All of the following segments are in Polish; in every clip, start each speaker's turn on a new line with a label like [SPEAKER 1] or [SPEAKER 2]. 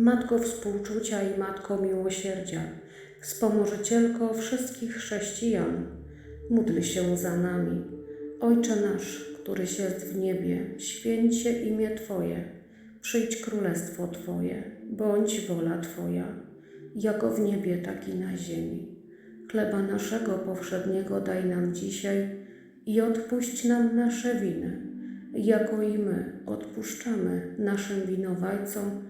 [SPEAKER 1] Matko współczucia i Matko miłosierdzia, wspomożycielko wszystkich chrześcijan, módl się za nami. Ojcze nasz, któryś jest w niebie, święć się imię Twoje, przyjdź królestwo Twoje, bądź wola Twoja, jako w niebie, tak i na ziemi. Chleba naszego powszedniego daj nam dzisiaj i odpuść nam nasze winy, jako i my odpuszczamy naszym winowajcom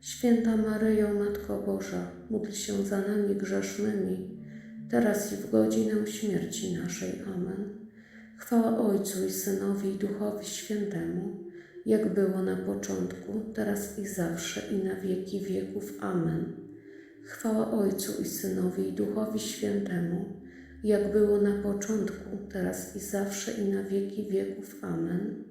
[SPEAKER 1] Święta Maryjo, Matko Boża, módl się za nami grzesznymi, teraz i w godzinę śmierci naszej. Amen. Chwała Ojcu i Synowi i Duchowi Świętemu, jak było na początku, teraz i zawsze i na wieki wieków. Amen. Chwała Ojcu i Synowi i Duchowi Świętemu, jak było na początku, teraz i zawsze i na wieki wieków. Amen.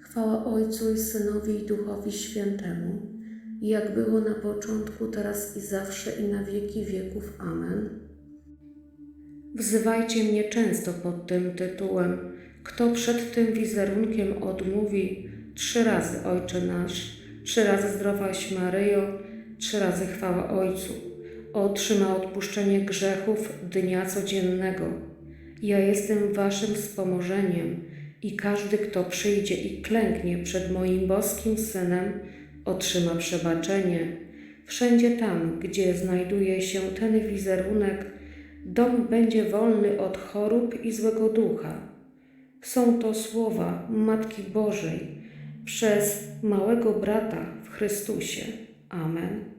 [SPEAKER 1] Chwała Ojcu i Synowi i Duchowi Świętemu, jak było na początku, teraz i zawsze i na wieki wieków. Amen. Wzywajcie mnie często pod tym tytułem. Kto przed tym wizerunkiem odmówi trzy razy Ojcze nasz, trzy razy zdrowaś Maryjo, trzy razy chwała Ojcu, otrzyma odpuszczenie grzechów dnia codziennego. Ja jestem waszym wspomożeniem i każdy, kto przyjdzie i klęknie przed moim boskim Synem, otrzyma przebaczenie. Wszędzie tam, gdzie znajduje się ten wizerunek, dom będzie wolny od chorób i złego ducha. Są to słowa Matki Bożej przez małego brata w Chrystusie. Amen.